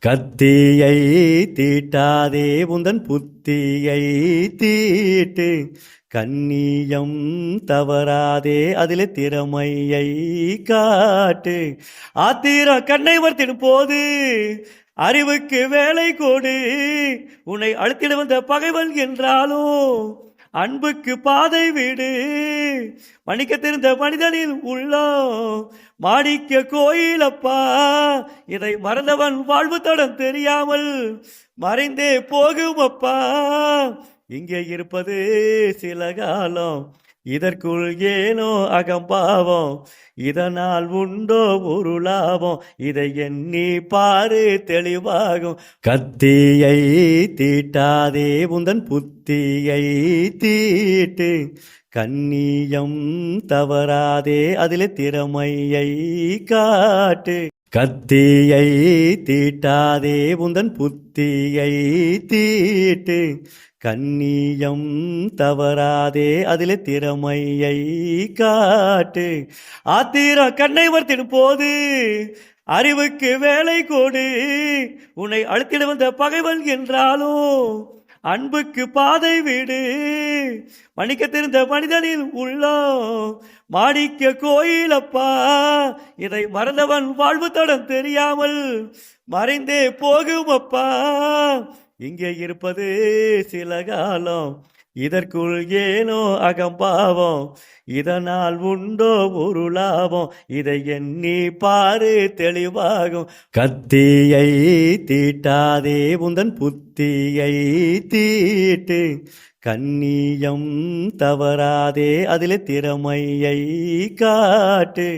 கத்தியை தீட்டாதே உந்தன் புத்தியை தீட்டு. கண்ணியம் தவறாதே அதிலே திறமையை காட்டு. ஆத்திரம் கண்ணை வர்த்திடும் போது அறிவுக்கு வேலை கொடு. உன்னை அழுத்திட வந்த பகைவன் என்றாலும் அன்புக்கு பாதை வீடு. மணிக்க தெரிந்த மனிதனின் உள்ளோ மாணிக்க கோயிலப்பா இதை மறந்தவன் வாழ்வு தடம் தெரியாமல் மறைந்தே போகும் அப்பா. இங்கே இருப்பது சில காலம். இதற்குள் ஏனோ அகம்பாவம்? இதனால் உண்டோ ஒரு லாபம்? இதை எண்ணி பாரு தெளிவாகும். கத்தியை தீட்டாதே உந்தன் புத்தியை தீட்டு. கண்ணியம் தவறாதே அதிலே திறமையை காட்டு. கத்தியை தீட்டாதே உந்தன் புத்தியை தீட்டு. கண்ணியம் தவறாதே அதிலே திறமையை காட்டு. ஆத்திரம் கண்ணை வர்த்திடும் போது அறிவுக்கு வேலை கொடு. உன்னை அழுத்திட வந்த பகைவன் என்றாலும் அன்புக்கு பாதை விடு. மணிக்க தெரிந்த மனிதனின் உள்ளோ மாணிக்க கோயிலப்பா. இதை மறந்தவன் வாழ்வு தடம் தெரியாமல் மறைந்தே போகும் அப்பா இங்கே இருப்பது சில காலம் இதற்குள் ஏனோ அகம்பாவம்? இதனால் உண்டோ ஒரு லாபம்? இதை எண்ணி பாரு தெளிவாகும். கத்தியை தீட்டாதே உந்தன் புத்தியை தீட்டு. கண்ணியம் தவறாதே அதிலே திறமையை காட்டு.